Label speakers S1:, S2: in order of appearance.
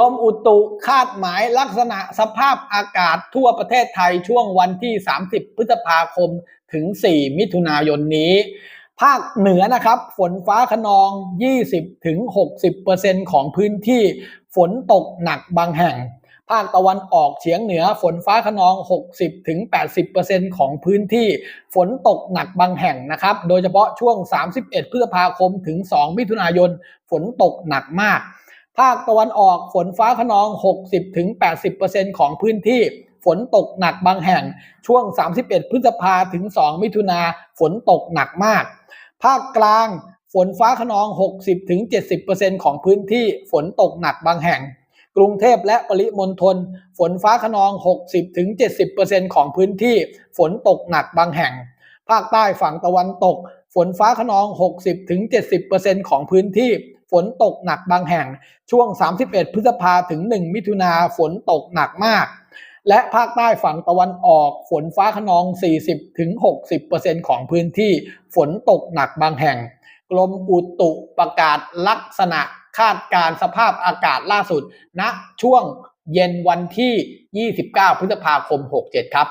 S1: รมอุตุคาดหมายลักษณะสภาพอากาศทั่วประเทศไทยช่วงวันที่ 30 พฤษภาคมถึง 4 มิถุนายนนี้ ภาคเหนือนะครับฝนฟ้าขนอง 20ถึง60%ของพื้นที่ฝนตกหนักบางแห่ง ภาคตะวันออกเฉียงเหนือฝนฟ้าขนอง 60ถึง80%ของพื้นที่ฝนตกหนักบางแห่งนะครับ โดยเฉพาะช่วง 31 พฤษภาคมถึง 2 มิถุนายนฝนตกหนักมาก ภาคตะวันออกฝนฟ้าขนอง 60-80%ของพื้นที่ฝนตกหนักบางแห่งช่วง 31 พฤษภาถึง 2 มิถุนาฝนตกหนักมาก ภาคกลางฝนฟ้าขนอง 60-70%ของพื้นที่ฝนตกหนักบางแห่ง กรุงเทพและปริมณฑลฝนฟ้าขนอง 60-70%ของพื้นที่ฝนตกหนักบางแห่ง ภาคใต้ฝั่งตะวันตก ฝนฟ้าขนอง 60-70%ของพื้นที่ ฝนตกหนักบางแห่ง ช่วง 31 พฤษภาถึง 1 มิถุนาฝนตกหนักมาก และภาคใต้ฝั่งตะวันออกฝนฟ้าขนอง 40-60%ของพื้นที่ฝนตกหนักบางแห่ง กรมอุตุประกาศลักษณะคาดการสภาพอากาศล่าสุดณช่วงเย็นวันที่ 29 พฤษภาคม 67 ครับ